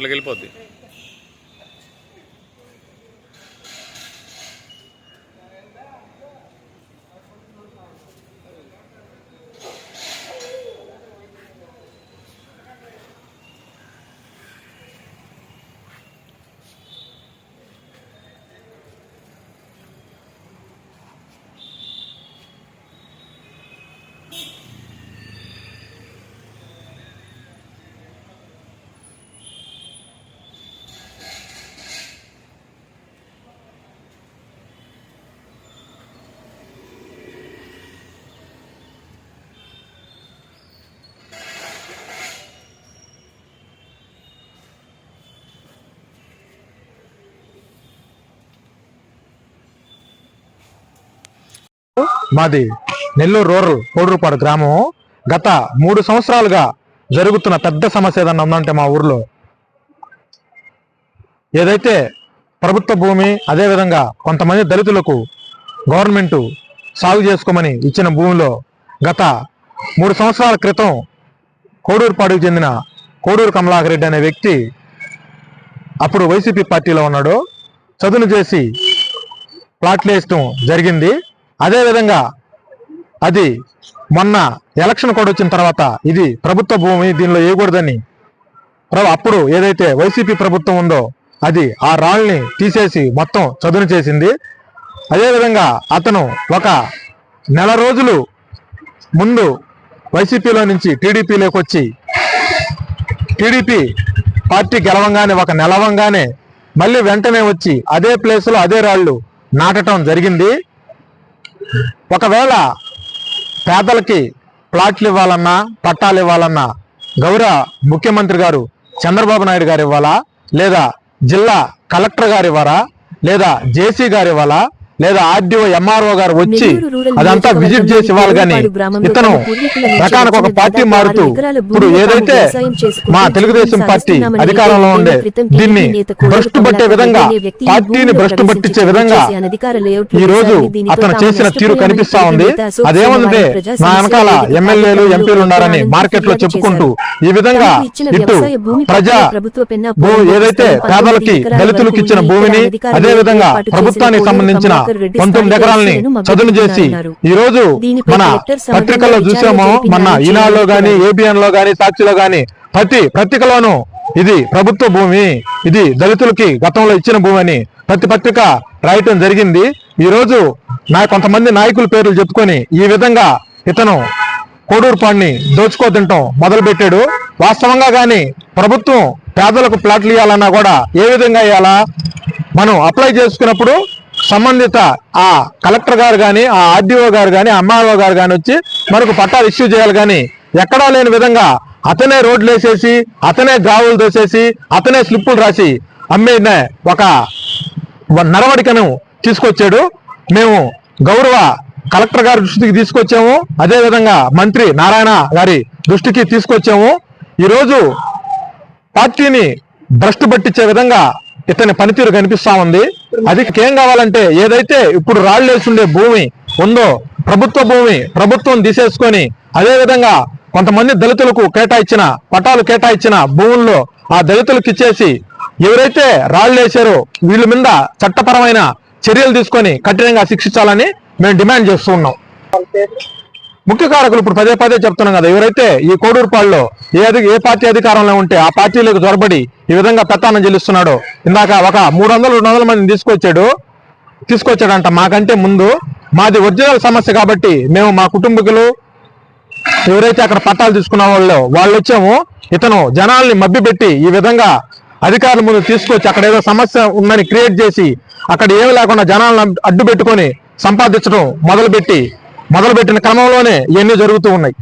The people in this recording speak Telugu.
లోపలికి వెళ్ళిపోద్ది. మాది నెల్లూరు రూరల్ కోడూరుపాడు గ్రామం. గత మూడు సంవత్సరాలుగా జరుగుతున్న పెద్ద సమస్య ఏదన్నా ఉందంటే మా ఊర్లో. ఏదైతే ప్రభుత్వ భూమి అదేవిధంగా కొంతమంది దళితులకు గవర్నమెంట్ సాగు చేసుకోమని ఇచ్చిన భూమిలో గత మూడు సంవత్సరాల క్రితం కోడూరుపాడుకు చెందిన కోడూరు కమలాకరెడ్డి అనే వ్యక్తి అప్పుడు వైసీపీ పార్టీలో ఉన్నాడు. చదును చేసి ప్లాట్లు వేయటం జరిగింది. అదేవిధంగా అది మొన్న ఎలక్షన్ కూడా వచ్చిన తర్వాత ఇది ప్రభుత్వ భూమి దీనిలో వేయకూడదని ప్ర- అప్పుడు ఏదైతే వైసీపీ ప్రభుత్వం ఉందో అది ఆ రాళ్ళని తీసేసి మొత్తం చదును చేసింది. అదేవిధంగా అతను ఒక నెల రోజులు ముందు వైసీపీలో నుంచి టీడీపీలోకి వచ్చి టీడీపీ పార్టీ గెలవంగానే ఒక నెలవంగానే మళ్ళీ వెంటనే వచ్చి అదే ప్లేస్లో అదే రాళ్ళు నాటడం జరిగింది. ఒకవేళ పేదలకి ప్లాట్లు ఇవ్వాలన్నా పట్టాలు ఇవ్వాలన్నా గౌరవ ముఖ్యమంత్రి గారు చంద్రబాబు నాయుడు గారు ఇవ్వాలా? లేదా జిల్లా కలెక్టర్ గారు ఇవ్వరా లేదా జేసీ గారు ఇవ్వాలా? లేదా ఆర్డీఓ ఎంఆర్ఓ గారు వచ్చి అదంతా విజిట్ చేసి ఇవ్వాలి కానీ ఇతను రకానికి ఒక పార్టీ మారుతూ ఇప్పుడు ఏదైతే మా తెలుగుదేశం పార్టీ అధికారంలో ఉండే దీన్ని భ్రష్టు పట్టే విధంగా పార్టీని భ్రష్టు పట్టించే విధంగా ఈ రోజు అతను చేసిన తీరు కనిపిస్తా ఉంది అదేమంటే నా వెనకాల ఎమ్మెల్యేలు ఎంపీలు ఉన్నారని మార్కెట్లో చెప్పుకుంటూ. ఈ విధంగా ఇటు ప్రజా ఏదైతే పేదలకి దళితులకు ఇచ్చిన. భూమిని అదే విధంగా ప్రభుత్వానికి సంబంధించిన పంతొమ్మిది ఎకరాలని చదును చేసి. ఈ రోజు మన పత్రికల్లో చూసామో మన ఈనాడులో గాని. ఏబిఎన్లో గాని సాక్షిలో గాని ప్రతి పత్రికలోనూ ఇది ప్రభుత్వ భూమి ఇది దళితులకి గతంలో ఇచ్చిన భూమి అని ప్రతి పత్రిక రాయటం జరిగింది ఈ రోజు నా కొంతమంది నాయకుల పేర్లు చెప్పుకొని ఈ విధంగా ఇతను కోడూరు పాడిని దోచుకోతింటాం మొదలు పెట్టాడు వాస్తవంగా గాని ప్రభుత్వం పేదలకు ప్లాట్లు ఇవ్వాలన్నా కూడా ఏ విధంగా ఇవ్వాలా మనం అప్లై చేసుకున్నప్పుడు సంబంధిత ఆ కలెక్టర్ గారు కానీ ఆ ఆర్డీఓ గారు కానీ ఎంఆర్ఓ గారు కానీ వచ్చి మనకు పట్టాలు ఇష్యూ చేయాలి కానీ ఎక్కడా లేని విధంగా అతనే రోడ్లు వేసేసి అతనే గావులు దోసేసి అతనే స్లిప్పులు రాసి అమ్మిన ఒక నడవడికను తీసుకొచ్చాడు. మేము గౌరవ కలెక్టర్ గారి దృష్టికి తీసుకొచ్చాము. అదేవిధంగా మంత్రి నారాయణ గారి దృష్టికి తీసుకొచ్చాము. ఈరోజు పార్టీని భ్రష్టు పట్టించే విధంగా ఇతని పనితీరు కనిపిస్తా ఉంది. అది ఏం కావాలంటే ఏదైతే ఇప్పుడు రాళ్ళు వేసుండే భూమి ఉందో ప్రభుత్వ భూమి ప్రభుత్వం తీసేసుకొని అదే విధంగా కొంతమంది దళితులకు కేటాయించిన పటాలు కేటాయించిన భూముల్లో ఆ దళితులకు ఇచ్చేసి ఎవరైతే రాళ్ళు వేశారో వీళ్ళ మీద చట్టపరమైన చర్యలు తీసుకొని కఠినంగా శిక్షించాలని మేము డిమాండ్ చేస్తూ ఉన్నాం. ముఖ్య కారకులు ఇప్పుడు పదే పదే చెప్తున్నాం కదా ఎవరైతే ఈ కోడూరుపాడులో ఏ ఏ పార్టీ అధికారంలో ఉంటే ఆ పార్టీలకు జొరబడి ఈ విధంగా పెత్తానం చెల్లిస్తున్నాడు ఇందాక ఒక మూడు వందలు రెండు వందల మందిని తీసుకొచ్చాడు తీసుకొచ్చాడంట మాకంటే ముందు. మాది ఒరిజినల్ సమస్య కాబట్టి మేము మా కుటుంబీకులు ఎవరైతే అక్కడ పట్టాలు తీసుకున్న వాళ్ళు వాళ్ళు వచ్చాము. ఇతను జనాల్ని మబ్బిపెట్టి ఈ విధంగా అధికారుల ముందు తీసుకొచ్చి అక్కడ ఏదో సమస్య ఉందని క్రియేట్ చేసి అక్కడ ఏమి లేకుండా జనాలను అడ్డు పెట్టుకొని సంపాదించడం మొదలుపెట్టి మొదలుపెట్టిన క్రమంలోనే ఇవన్నీ జరుగుతూ ఉన్నాయి.